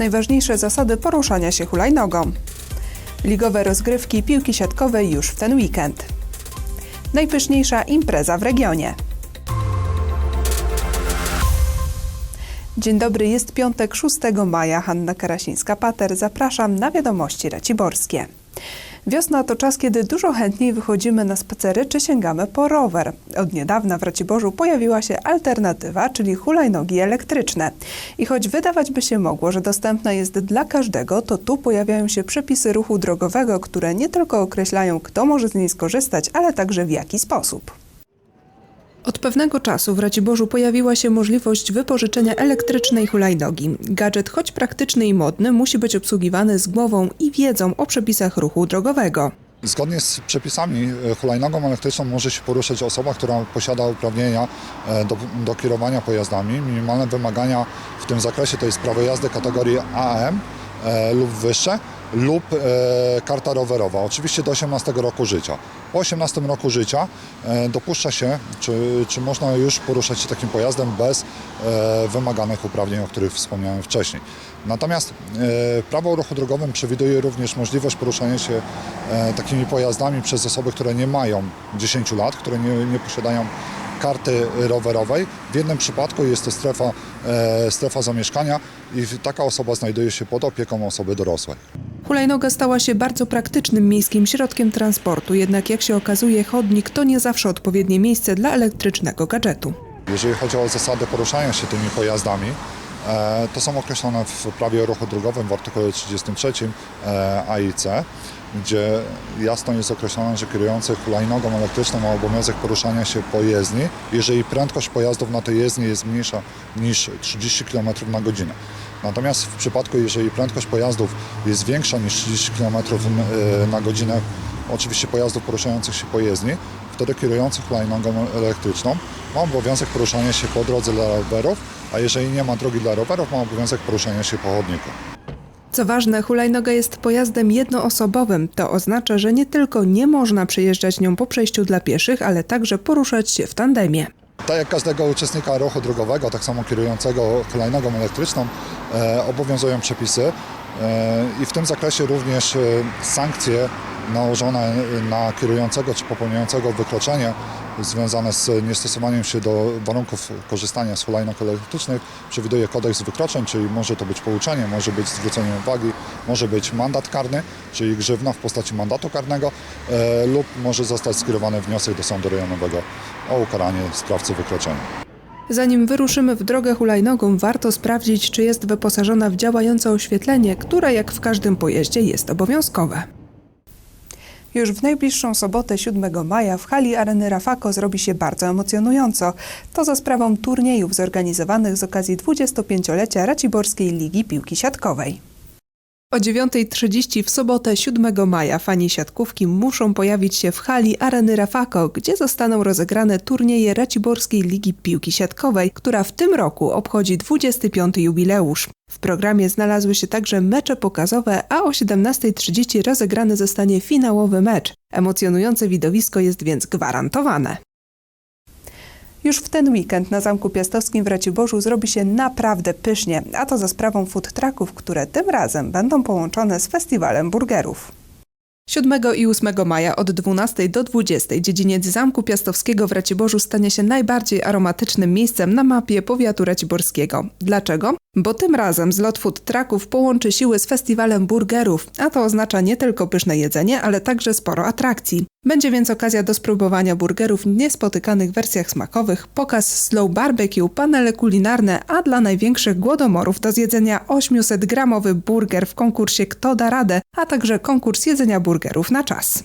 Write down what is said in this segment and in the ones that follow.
Najważniejsze zasady poruszania się hulajnogą. Ligowe rozgrywki piłki siatkowej już w ten weekend. Najpyszniejsza impreza w regionie. Dzień dobry, jest piątek 6 maja. Hanna Karasińska-Pater. Zapraszam na wiadomości raciborskie. Wiosna to czas, kiedy dużo chętniej wychodzimy na spacery czy sięgamy po rower. Od niedawna w Raciborzu pojawiła się alternatywa, czyli hulajnogi elektryczne. I choć wydawać by się mogło, że dostępna jest dla każdego, to tu pojawiają się przepisy ruchu drogowego, które nie tylko określają, kto może z niej skorzystać, ale także w jaki sposób. Od pewnego czasu w Raciborzu pojawiła się możliwość wypożyczenia elektrycznej hulajnogi. Gadżet, choć praktyczny i modny, musi być obsługiwany z głową i wiedzą o przepisach ruchu drogowego. Zgodnie z przepisami e, hulajnogą elektryczną może się poruszać osoba, która posiada uprawnienia e, do, do kierowania pojazdami. Minimalne wymagania w tym zakresie to jest prawo jazdy kategorii AM e, lub wyższe lub e, karta rowerowa, oczywiście do 18 roku życia. Po 18 roku życia e, dopuszcza się, czy, czy można już poruszać się takim pojazdem bez e, wymaganych uprawnień, o których wspomniałem wcześniej. Natomiast e, prawo o ruchu drogowym przewiduje również możliwość poruszania się e, takimi pojazdami przez osoby, które nie mają 10 lat, które nie, nie posiadają karty rowerowej. W jednym przypadku jest to strefa, e, strefa zamieszkania i taka osoba znajduje się pod opieką osoby dorosłej. Hulajnoga stała się bardzo praktycznym miejskim środkiem transportu, jednak jak się okazuje, chodnik to nie zawsze odpowiednie miejsce dla elektrycznego gadżetu. Jeżeli chodzi o zasady poruszania się tymi pojazdami, e, to są określone w prawie o ruchu drogowym w artykule 33 e, AIC, gdzie jasno jest określone, że kierujący hulajnogą elektryczną ma obowiązek poruszania się po jezdni, jeżeli prędkość pojazdów na tej jezdni jest mniejsza niż 30 km na godzinę. Natomiast w przypadku, jeżeli prędkość pojazdów jest większa niż 30 km na godzinę, oczywiście pojazdów poruszających się po jezdni, wtedy kierujący hulajnogą elektryczną ma obowiązek poruszania się po drodze dla rowerów, a jeżeli nie ma drogi dla rowerów, ma obowiązek poruszania się po chodniku. Co ważne, hulajnoga jest pojazdem jednoosobowym. To oznacza, że nie tylko nie można przejeżdżać nią po przejściu dla pieszych, ale także poruszać się w tandemie. Tak jak każdego uczestnika ruchu drogowego, tak samo kierującego hulajnogą elektryczną, e, obowiązują przepisy e, i w tym zakresie również e, sankcje nałożone na kierującego czy popełniającego wykroczenie związane z niestosowaniem się do warunków korzystania z hulajnóg elektrycznych przewiduje kodeks wykroczeń, czyli może to być pouczenie, może być zwrócenie uwagi, może być mandat karny, czyli grzywna w postaci mandatu karnego e, lub może zostać skierowany wniosek do sądu rejonowego o ukaranie sprawcy wykroczenia. Zanim wyruszymy w drogę hulajnogą, warto sprawdzić, czy jest wyposażona w działające oświetlenie, które jak w każdym pojeździe jest obowiązkowe. Już w najbliższą sobotę 7 maja w hali Areny Rafako zrobi się bardzo emocjonująco. To za sprawą turniejów zorganizowanych z okazji 25-lecia Raciborskiej Ligi Piłki Siatkowej. O 9.30 w sobotę 7 maja fani siatkówki muszą pojawić się w hali Areny Rafako, gdzie zostaną rozegrane turnieje Raciborskiej Ligi Piłki Siatkowej, która w tym roku obchodzi 25. jubileusz. W programie znalazły się także mecze pokazowe, a o 17.30 rozegrany zostanie finałowy mecz. Emocjonujące widowisko jest więc gwarantowane. Już w ten weekend na Zamku Piastowskim w Raciborzu zrobi się naprawdę pysznie, a to za sprawą food trucków, które tym razem będą połączone z festiwalem burgerów. 7 i 8 maja od 12 do 20 dziedziniec Zamku Piastowskiego w Raciborzu stanie się najbardziej aromatycznym miejscem na mapie powiatu raciborskiego. Dlaczego? Bo tym razem zlot food trucków połączy siły z festiwalem burgerów, a to oznacza nie tylko pyszne jedzenie, ale także sporo atrakcji. Będzie więc okazja do spróbowania burgerów w niespotykanych wersjach smakowych, pokaz slow barbecue, panele kulinarne, a dla największych głodomorów do zjedzenia 800-gramowy burger w konkursie Kto da radę, a także konkurs jedzenia burgerów na czas.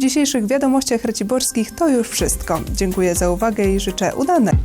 W dzisiejszych wiadomościach raciborskich to już wszystko. Dziękuję za uwagę i życzę udanego